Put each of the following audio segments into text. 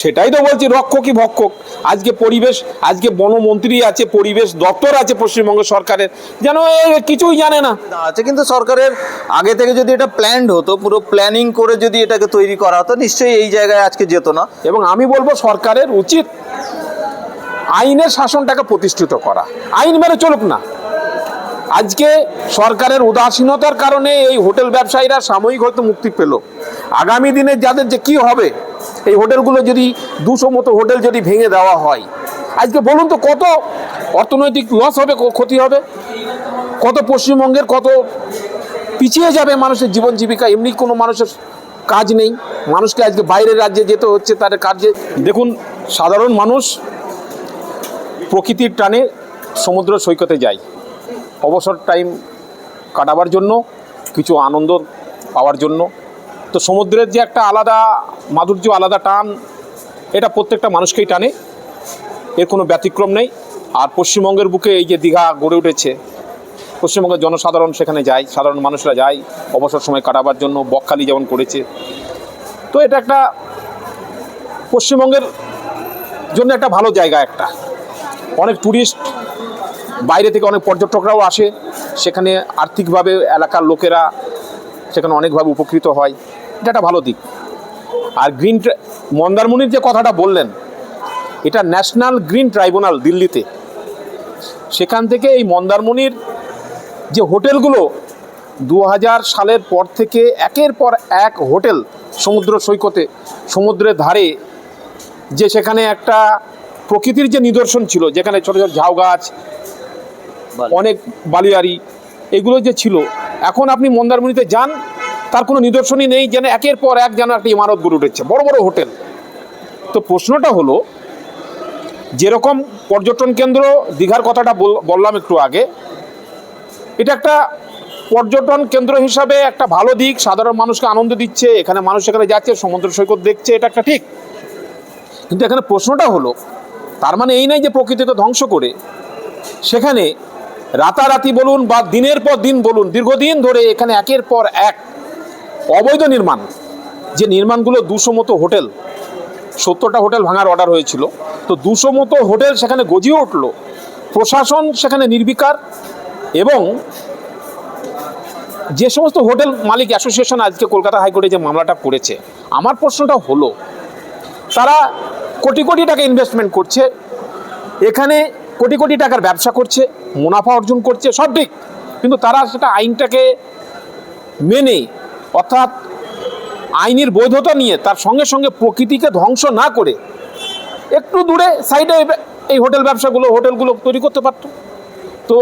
সেটাই তো বলছি রক্ষক কি ভক্ষক। আজকে পরিবেশ আজকে বনমন্ত্রী আছে পরিবেশ দপ্তর আছে পশ্চিমবঙ্গ সরকারের। যেন কিছুই জানে না। আছে কিন্তু সরকারের আগে থেকে যদি এটা প্ল্যান্ড হতো পুরো প্ল্যানিং করে যদি এটাকে তৈরি করা হতো নিশ্চয়ই এই জায়গায় আজকে যেত না। এবং আমি বলব সরকারের উচিত আইনের শাসনটাকে প্রতিষ্ঠিত করা। আইন মেনে চলুক না। আজকে সরকারের উদাসীনতার কারণে এই হোটেল ব্যবসায়ীরা সাময়িক হয়তো মুক্তি পেল। আগামী দিনে যাদের যে কি হবে এই হোটেলগুলো যদি দুশো মতো হোটেল যদি ভেঙে দেওয়া হয়, আজকে বলুন তো কত অর্থনৈতিক লস হবে ক্ষতি হবে? কত পশ্চিমবঙ্গের কত পিছিয়ে যাবে মানুষের জীবন জীবিকা? এমনি কোনো মানুষের কাজ নেই। মানুষকে আজকে বাইরের রাজ্যে যেতে হচ্ছে, তার কাজে। দেখুন, সাধারণ মানুষ প্রকৃতির টানে সমুদ্র সৈকতে যায়। অবসর টাইম কাটাবার জন্য, কিছু আনন্দ পাওয়ার জন্য। তো সমুদ্রের যে একটা আলাদা মাধুর্য, আলাদা টান, এটা প্রত্যেকটা মানুষকেই টানে। এর কোনো ব্যতিক্রম নেই। আর পশ্চিমবঙ্গের বুকে এই যে দীঘা গড়ে উঠেছে, পশ্চিমবঙ্গের জনসাধারণ সেখানে যায়, সাধারণ মানুষরা যায়, অবসর সময় কাটাবার জন্য বকখালি যেমন করেছে। তো এটা একটা পশ্চিমবঙ্গের জন্য একটা ভালো জায়গা একটা। অনেক ট্যুরিস্ট বাইরে থেকে অনেক পর্যটকরাও আসে। সেখানে আর্থিকভাবে এলাকার লোকেরা সেখানে অনেকভাবে উপকৃত হয়। এটা একটা ভালো দিক। আর গ্রিন মন্দারমণির যে কথাটা বললেন এটা ন্যাশনাল গ্রিন ট্রাইব্যুনাল দিল্লিতে। সেখান থেকে এই মন্দারমণির যে হোটেলগুলো দু হাজার সালের পর থেকে একের পর এক হোটেল সমুদ্র সৈকতে সমুদ্রের ধারে যে সেখানে একটা প্রকৃতির যে নিদর্শন ছিল যেখানে ছোটো ছোটো ঝাউ গাছ অনেক বালিয়ারি এগুলো যে ছিল এখন আপনি মন্দারমণিতে যান, তার কোনো নিদর্শনই নেই, যেন একের পর এক যেন একটা ইমারত গড়ে উঠেছে। বড় বড় হোটেল। তো প্রশ্নটা হলো, যেরকম পর্যটন কেন্দ্র, দীঘার কথাটা বল- বললাম একটু আগে, এটা একটা পর্যটন কেন্দ্র হিসাবে একটা ভালো দিক, সাধারণ মানুষকে আনন্দ দিচ্ছে, এখানে মানুষ এখানে যাচ্ছে, সমুদ্র সৈকত দেখছে, এটা একটা ঠিক। কিন্তু এখানে প্রশ্নটা হলো, তার মানে এই নাই যে প্রকৃতিকে ধ্বংস করে, সেখানে রাতারাতি বলুন বা দিনের পর দিন বলুন, দীর্ঘদিন ধরে এখানে একের পর এক অবৈধ নির্মাণ। যে নির্মাণগুলো দুশো মতো হোটেল, সত্তরটা হোটেল ভাঙার অর্ডার হয়েছিল। তো দুশো মতো হোটেল সেখানে গজিয়ে উঠল। প্রশাসন সেখানে নির্বিকার এবং যে সমস্ত হোটেল মালিক অ্যাসোসিয়েশন আজকে কলকাতা হাইকোর্টে যে মামলাটা করেছে, আমার প্রশ্নটা হলো, তারা কোটি কোটি টাকা ইনভেস্টমেন্ট করছে। এখানে কোটি কোটি টাকার ব্যবসা করছে, মুনাফা অর্জন করছে, সব ঠিক কিন্তু তারা সেটা আইনটাকে মেনে, অর্থাৎ আইনের বৈধতা নিয়ে তার সঙ্গে সঙ্গে প্রকৃতিকে ধ্বংস না করে একটু দূরে সাইডে এই হোটেল ব্যবসাগুলো, হোটেলগুলো তৈরি করতে পারতো। তো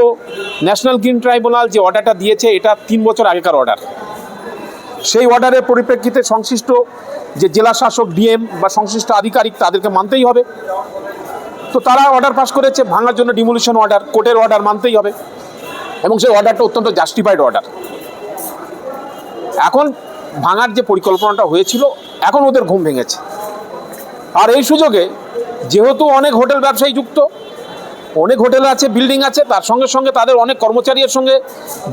ন্যাশনাল গ্রিন ট্রাইব্যুনাল যে অর্ডারটা দিয়েছে, এটা তিন বছর আগেকার অর্ডার। সেই অর্ডারের পরিপ্রেক্ষিতে সংশ্লিষ্ট যে জেলা শাসক ডিএম বা সংশ্লিষ্ট আধিকারিক তাদেরকে মানতেই হবে। তো তারা অর্ডার পাস করেছে, ভাঙার জন্য ডিমোলিশন অর্ডার কোর্টের অর্ডার মানতেই হবে। এবং সেই অর্ডারটা অত্যন্ত জাস্টিফাইড অর্ডার এখন ভাঙার যে পরিকল্পনাটা হয়েছিল, এখন ওদের ঘুম ভেঙেছে। আর এই সুযোগে যেহেতু অনেক হোটেল ব্যবসায়ী যুক্ত, অনেক হোটেল আছে বিল্ডিং আছে, তার সঙ্গে সঙ্গে তাদের অনেক কর্মচারীর সঙ্গে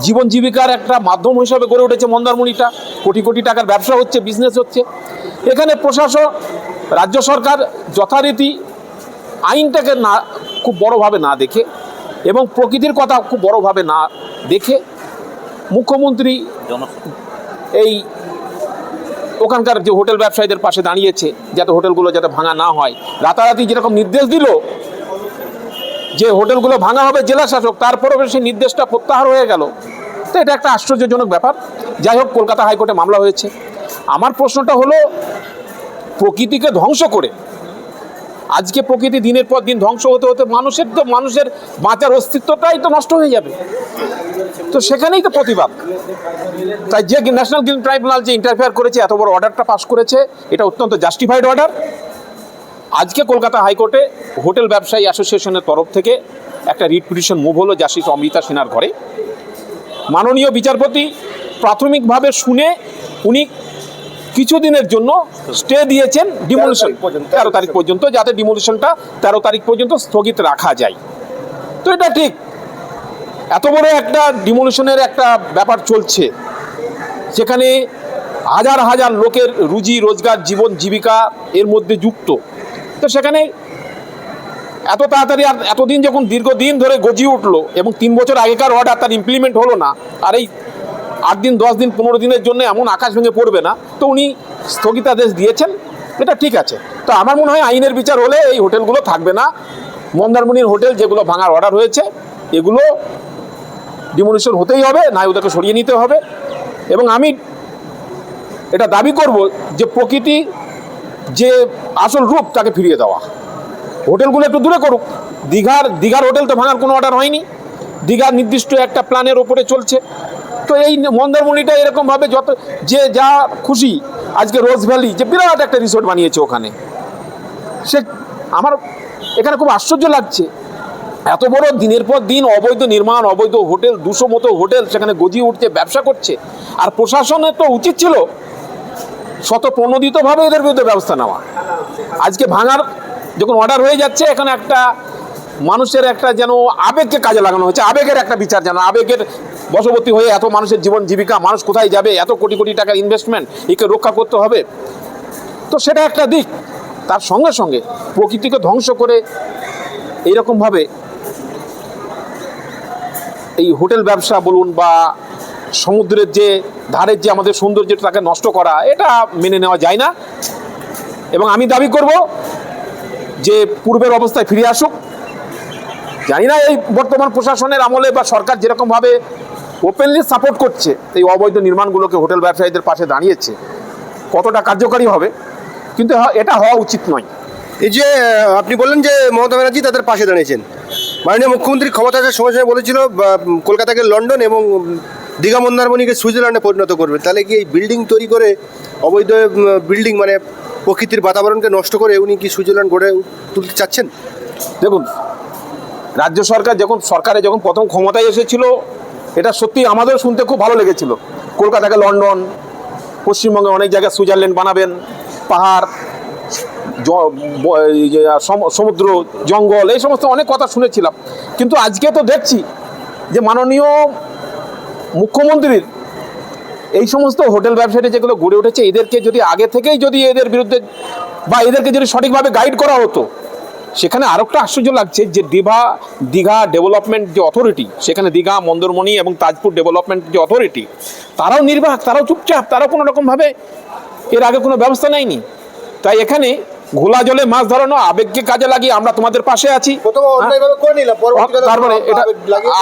জীবন জীবিকার একটা মাধ্যম হিসাবে গড়ে উঠেছে মন্দারমণিটা। কোটি কোটি টাকার ব্যবসা হচ্ছে বিজনেস হচ্ছে। এখানে প্রশাসক, রাজ্য সরকার যথারীতি আইনটাকে না, খুব বড়োভাবে না দেখে এবং প্রকৃতির কথা খুব বড়োভাবে না দেখে মুখ্যমন্ত্রী এই ওখানকার যে হোটেল ব্যবসায়ীদের পাশে দাঁড়িয়েছে, যাতে হোটেলগুলো যাতে ভাঙা না হয়। রাতারাতি যেরকম নির্দেশ দিল যে হোটেলগুলো ভাঙা হবে জেলা শাসক তারপরেও সেই নির্দেশটা প্রত্যাহার হয়ে গেল। তো এটা একটা আশ্চর্যজনক ব্যাপার। যাই হোক, কলকাতা হাইকোর্টে মামলা হয়েছে। আমার প্রশ্নটা হলো, প্রকৃতিকে ধ্বংস করে আজকে প্রকৃতি দিনের পর দিন ধ্বংস হতে হতে মানুষের তো মানুষের বাঁচার অস্তিত্বটাই তো নষ্ট হয়ে যাবে। তো সেখানেই তো প্রতিবাদ। তাই যে ন্যাশনাল গ্রিন ট্রাইব্যুনাল যে ইন্টারফেয়ার করেছে, এত বড় অর্ডারটা পাস করেছে, এটা অত্যন্ত জাস্টিফাইড অর্ডার আজকে কলকাতা হাইকোর্টে হোটেল ব্যবসায়ী অ্যাসোসিয়েশনের তরফ থেকে একটা রিট পিটিশন মুভ হলো জাস্টিস অমৃতা সিনহার ঘরে। মাননীয় বিচারপতি প্রাথমিকভাবে শুনে উনি কিছুদিনের জন্য স্টে দিয়েছেন ডিমোলিশন তেরো তারিখ পর্যন্ত যাতে ডিমোলিশনটা তেরো তারিখ পর্যন্ত স্থগিত রাখা যায়। তো এটা ঠিক। এত বড় একটা ডিমোলিশনের একটা ব্যাপার চলছে। সেখানে হাজার হাজার লোকের রুজি রোজগার জীবন জীবিকা এর মধ্যে যুক্ত। তো সেখানে এত তাড়াতাড়ি আর এতদিন যখন দীর্ঘদিন ধরে গজিয়ে উঠল এবং তিন বছর আগেকার অর্ডার তার ইমপ্লিমেন্ট হলো না আর এই আট দিন, দশ দিন, পনেরো দিনের জন্য এমন আকাশ ভেঙে পড়বে না। তো উনি স্থগিতাদেশ দিয়েছেন, এটা ঠিক আছে। তো আমার মনে হয় আইনের বিচার হলে এই হোটেলগুলো থাকবে না। মন্দারমণির হোটেল যেগুলো ভাঙার অর্ডার হয়েছে, এগুলো ডিমোলিশন হতেই হবে না ওদেরকে সরিয়ে নিতে হবে। এবং আমি এটা দাবি করব যে প্রকৃতি যে আসল রূপ তাকে ফিরিয়ে দেওয়া। হোটেলগুলো একটু দূরে করুক। দীঘার দীঘার হোটেল তো ভাঙার কোনো অর্ডার হয়নি। দীঘার নির্দিষ্ট একটা প্ল্যানের ওপরে চলছে। তো এই মন্দারমণিটা এরকমভাবে যত, যে যা খুশি, আজকে রোজ ভ্যালি যে বিরাট একটা রিসোর্ট বানিয়েছে ওখানে। সে আমার এখানে খুব আশ্চর্য লাগছে। এত বড় দিনের পর দিন অবৈধ নির্মাণ, অবৈধ হোটেল, দুশো মতো হোটেল সেখানে গজিয়ে উঠছে, ব্যবসা করছে। আর প্রশাসনের তো উচিত ছিল শত প্রণোদিতভাবে এদের বিরুদ্ধে ব্যবস্থা নেওয়া। আজকে ভাঙার যখন অর্ডার হয়ে যাচ্ছে, এখানে একটা মানুষের একটা যেন আবেগকে কাজে লাগানো হচ্ছে আবেগের একটা বিচার যেন, আবেগের বশবর্তী হয়ে এত মানুষের জীবন জীবিকা, মানুষ কোথায় যাবে, এত কোটি কোটি টাকার ইনভেস্টমেন্ট একে রক্ষা করতে হবে? তো সেটা একটা দিক। তার সঙ্গে সঙ্গে প্রকৃতিকে ধ্বংস করে এইরকমভাবে এই হোটেল ব্যবসা বলুন বা সমুদ্রের যে ধারের যে আমাদের সৌন্দর্যটা তাকে নষ্ট করা, এটা মেনে নেওয়া যায় না। এবং আমি দাবি করব যে পূর্বের অবস্থায় ফিরে আসুক। জানি না এই বর্তমান প্রশাসনের আমলে বা সরকার যেরকমভাবে ওপেনলি সাপোর্ট করছে এই অবৈধ নির্মাণগুলোকে হোটেল ব্যবসায়ীদের পাশে দাঁড়িয়েছে কতটা কার্যকারী হবে? কিন্তু এটা হওয়া উচিত নয়। এই যে আপনি বললেন যে মমতা ব্যানার্জি তাদের পাশে দাঁড়িয়েছেন। মাননীয় মুখ্যমন্ত্রী ক্ষমতা আসার সময় সময় বলেছিল কলকাতাকে লন্ডন এবং দীঘা মন্দারমণিকে সুইজারল্যান্ডে পরিণত করবে। তাহলে কি এই বিল্ডিং তৈরি করে অবৈধ বিল্ডিং মানে প্রকৃতির বাতাবরণকে নষ্ট করে উনি কি সুইজারল্যান্ড গড়ে তুলতে চাচ্ছেন? দেখুন রাজ্য সরকার যখন সরকারে যখন প্রথম ক্ষমতায় এসেছিল এটা সত্যি আমাদেরও শুনতে খুব ভালো লেগেছিল। কলকাতাকে লন্ডন, পশ্চিমবঙ্গে অনেক জায়গায় সুইজারল্যান্ড বানাবেন, পাহাড় সমুদ্র, জঙ্গল, এই সমস্ত অনেক কথা শুনেছিলাম। কিন্তু আজকে তো দেখছি যে মাননীয় মুখ্যমন্ত্রীর এই সমস্ত হোটেল ব্যবসায়ী যেগুলো গড়ে উঠেছে, এদেরকে যদি আগে থেকেই যদি এদের বিরুদ্ধে বা এদেরকে যদি সঠিকভাবে গাইড করা হতো সেখানে আরও একটা আশ্চর্য লাগছে যে দিভা দীঘা ডেভেলপমেন্ট যে অথরিটি সেখানে দীঘা, মন্দরমণি এবং তাজপুর ডেভেলপমেন্ট যে অথরিটি তারাও নির্বাহ তারাও চুপচাপ, তারাও কোনো রকমভাবে এর আগে কোনো ব্যবস্থা নেয়নি। তাই এখানে ঘোলা জলে মাছ ধরানো আবেগকে কাজে লাগিয়ে আমরা তোমাদের পাশে আছি। করে তারপরে এটা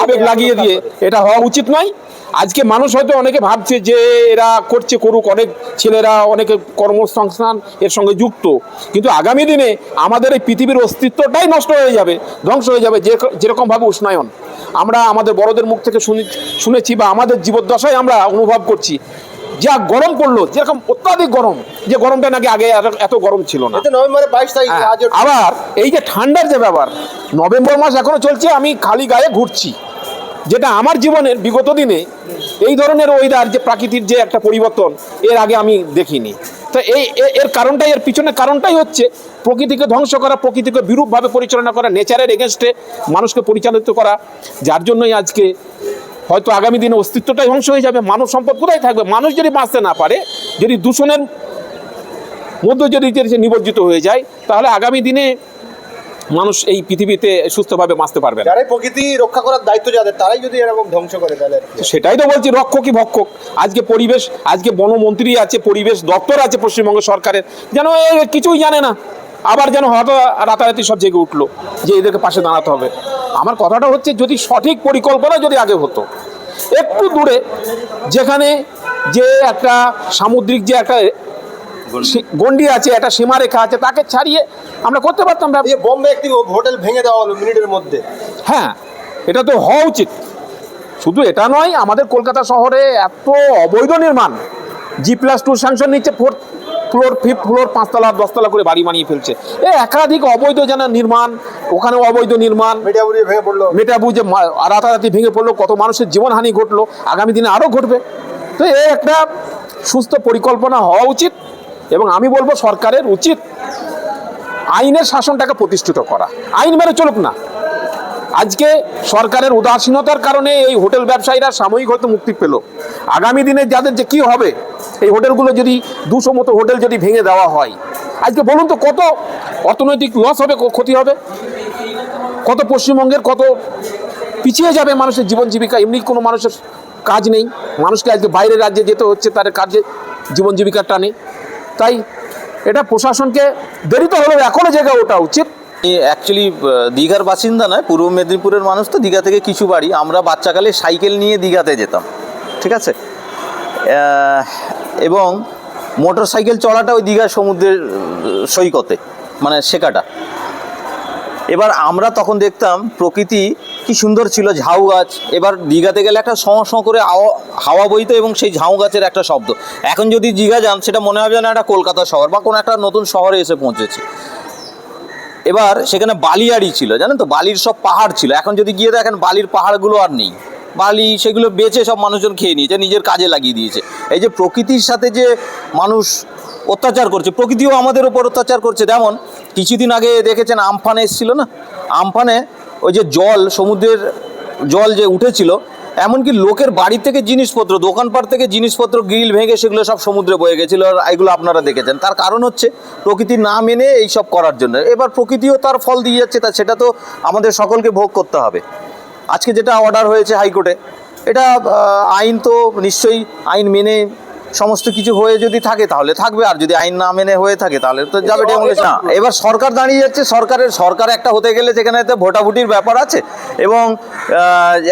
আবেগ লাগিয়ে- দিয়ে এটা হওয়া উচিত নয়। আজকে মানুষ হয়তো অনেকে ভাবছে যে এরা করছে করুক অনেক ছেলেরা অনেকে কর্মসংস্থান এর সঙ্গে যুক্ত। কিন্তু আগামী দিনে আমাদের এই পৃথিবীর অস্তিত্বটাই নষ্ট হয়ে যাবে ধ্বংস হয়ে যাবে যে যেরকমভাবে উষ্ণায়ন। আমরা আমাদের বড়দের মুখ থেকে শুনে শুনেছি বা আমাদের জীবদ্দশায় আমরা অনুভব করছি যা গরম পড়ল যেরকম অত্যাধিক গরম যে গরমটা নাকি আগে এত- এত গরম ছিল না। নভেম্বরের বাইশ তারিখ হ্যাঁ, আবার এই যে ঠান্ডার যে ব্যাপার নভেম্বর মাস এখনও চলছে আমি খালি গায়ে ঘুরছি। যেটা আমার জীবনের বিগত দিনে এই ধরনের ওয়েদার যে প্রাকৃতিক যে একটা পরিবর্তন এর আগে আমি দেখিনি। তো এই এর কারণটাই এর পিছনে কারণটাই হচ্ছে প্রকৃতিকে ধ্বংস করা প্রকৃতিকে বিরূপভাবে পরিচালনা করা নেচারের এগেনস্টে মানুষকে পরিচালিত করা যার জন্যই আজকে হয়তো আগামী দিনে অস্তিত্বটাই ধ্বংস হয়ে যাবে মানব সম্পদ কোথায় থাকবে? মানুষ যদি বাঁচতে না পারে যদি দূষণের মধ্যে যদি যে নিবজ্জিত হয়ে যায় তাহলে আগামী দিনে মানুষ এই পৃথিবীতে সুস্থভাবে বাঁচতে পারবে না। প্রকৃতি রক্ষা করার দায়িত্ব যাদের তারাই যদি এরকম ধ্বংস করে তাহলে। সেটাই তো বলছি রক্ষকই ভক্ষক আজকে পরিবেশ আজকে বনমন্ত্রী আছে পরিবেশ দপ্তর আছে পশ্চিমবঙ্গ সরকারের যেন কিছুই জানে না। আবার যেন হয়তো রাতারাতি সব জেগে উঠল যে এদেরকে পাশে দাঁড়াতে হবে। আমার কথাটা হচ্ছে যদি সঠিক পরিকল্পনা যদি আগে হতো একটু দূরে যেখানে যে একটা সামুদ্রিক যে একটা গণ্ডি আছে একটা সীমারেখা আছে তাকে ছাড়িয়ে আমরা করতে পারতাম বোম্বে একটি হোটেল ভেঙে দেওয়া হলো মিনিটের মধ্যে। হ্যাঁ এটা তো হওয়া উচিত। শুধু এটা নয় আমাদের কলকাতা শহরে এত অবৈধ নির্মাণ জি প্লাস টু স্যাংশন নিচ্ছে ফোর্থ ফ্লোর ফিফথ ফ্লোর পাঁচতলা দশতলা করে বাড়ি বানিয়ে ফেলছে। এ একাধিক অবৈধ যেন নির্মাণ ওখানেও অবৈধ নির্মাণ মেটাবু যে রাতারাতি ভেঙে পড়ল কত মানুষের জীবনহানি ঘটলো আগামী দিনে আরও ঘটবে। তো এই একটা সুস্থ পরিকল্পনা হওয়া উচিত এবং আমি বলব সরকারের উচিত আইনের শাসনটাকে প্রতিষ্ঠিত করা। আইন মেনে চলুক না। আজকে সরকারের উদাসীনতার কারণে এই হোটেল ব্যবসায়ীরা সাময়িক হয়তো মুক্তি পেল। আগামী দিনে যাদের যে কি হবে এই হোটেলগুলো যদি দুশো মতো হোটেল যদি ভেঙে দেওয়া হয়, আজকে বলুন তো কত অর্থনৈতিক লস হবে ক্ষতি হবে? কত পশ্চিমবঙ্গের কত পিছিয়ে যাবে মানুষের জীবন জীবিকা? এমনি কোনো মানুষের কাজ নেই। মানুষকে আজকে বাইরের রাজ্যে যেতে হচ্ছে, তার কাজে জীবন জীবিকার টানে। তাই এটা প্রশাসনকে দেরিতে হলেও এখনও জায়গায় ওঠা উচিত। অ্যাকচুয়ালি দীঘার বাসিন্দা নয়, পূর্ব মেদিনীপুরের মানুষ তো, দীঘা থেকে কিছু বাড়ি। আমরা বাচ্চাকালে সাইকেল নিয়ে দীঘাতে যেতাম, ঠিক আছে? এবং মোটর সাইকেল চড়াটা ওই দীঘার সমুদ্রের সৈকতে মানে শেখাটা। এবার আমরা তখন দেখতাম প্রকৃতি কি সুন্দর ছিল, ঝাউ গাছ। এবার দীঘাতে গেলে একটা সঁ সঁ করে হাওয়া বইতো এবং সেই ঝাউ গাছের একটা শব্দ। এখন যদি দীঘা যান, সেটা মনে হবে না একটা কলকাতা শহর বা কোনো একটা নতুন শহরে এসে পৌঁছেছে। এবার সেখানে বালিয়াড়ি ছিল, জানেন তো? বালির সব পাহাড় ছিল। এখন যদি গিয়ে দেখেন, বালির পাহাড়গুলো আর নেই। বালি সেগুলো বেচে সব মানুষজন খেয়ে নিয়েছে, নিজের কাজে লাগিয়ে দিয়েছে। এই যে প্রকৃতির সাথে যে মানুষ অত্যাচার করছে, প্রকৃতিও আমাদের উপর অত্যাচার করছে। যেমন কিছুদিন আগে দেখেছেন আমফানে এসেছিল না? আমফানে ওই যে জল, সমুদ্রের জল যে উঠেছিল, এমনকি লোকের বাড়ি থেকে জিনিসপত্র, দোকানপাট থেকে জিনিসপত্র, গ্রিল ভেঙে সেগুলো সব সমুদ্রে বয়ে গেছিল, আর এগুলো আপনারা দেখেছেন। তার কারণ হচ্ছে প্রকৃতি না মেনে এই সব করার জন্য। এবার প্রকৃতিও তার ফল দিয়ে যাচ্ছে, তা সেটা তো আমাদের সকলকে ভোগ করতে হবে। আজকে যেটা অর্ডার হয়েছে হাইকোর্টে এটা আইন তো নিশ্চয়ই আইন মেনে সমস্ত কিছু হয়ে যদি থাকে তাহলে থাকবে। আর যদি আইন না মেনে হয়ে থাকে তাহলে তো যাবে ডেমোলিশন না এবার সরকার দাঁড়িয়ে যাচ্ছে সরকারের সরকার একটা হতে গেলে যেখানে তো ভোটাভুটির ব্যাপার আছে। এবং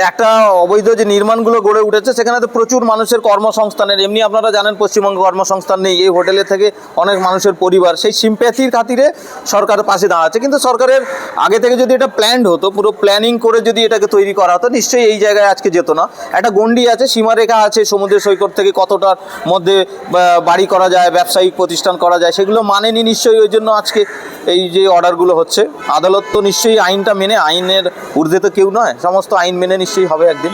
একটা অবৈধ যে নির্মাণগুলো গড়ে উঠেছে সেখানে তো প্রচুর মানুষের কর্মসংস্থানের এমনি আপনারা জানেন পশ্চিমবঙ্গে কর্মসংস্থান নেই এই হোটেলে থেকে অনেক মানুষের পরিবার সেই সিম্প্যাথির খাতিরে সরকারের পাশে দাঁড়াচ্ছে। কিন্তু সরকারের আগে থেকে যদি এটা প্ল্যান্ড হতো পুরো প্ল্যানিং করে যদি এটাকে তৈরি করা হতো নিশ্চয়ই এই জায়গায় আজকে যেত না। একটা গন্ডি আছে সীমারেখা আছে সমুদ্র সৈকত থেকে কতটার মধ্যে বাড়ি করা যায়, ব্যবসায়িক প্রতিষ্ঠান করা যায়, সেগুলো মানেনি নিশ্চয়ই ওই জন্য আজকে এই যে অর্ডারগুলো হচ্ছে। আদালত তো নিশ্চয়ই আইনটা মেনে, আইনের ঊর্ধ্বে তো কেউ নয়, সমস্ত আইন মেনে নিশ্চয়ই হবে একদিন।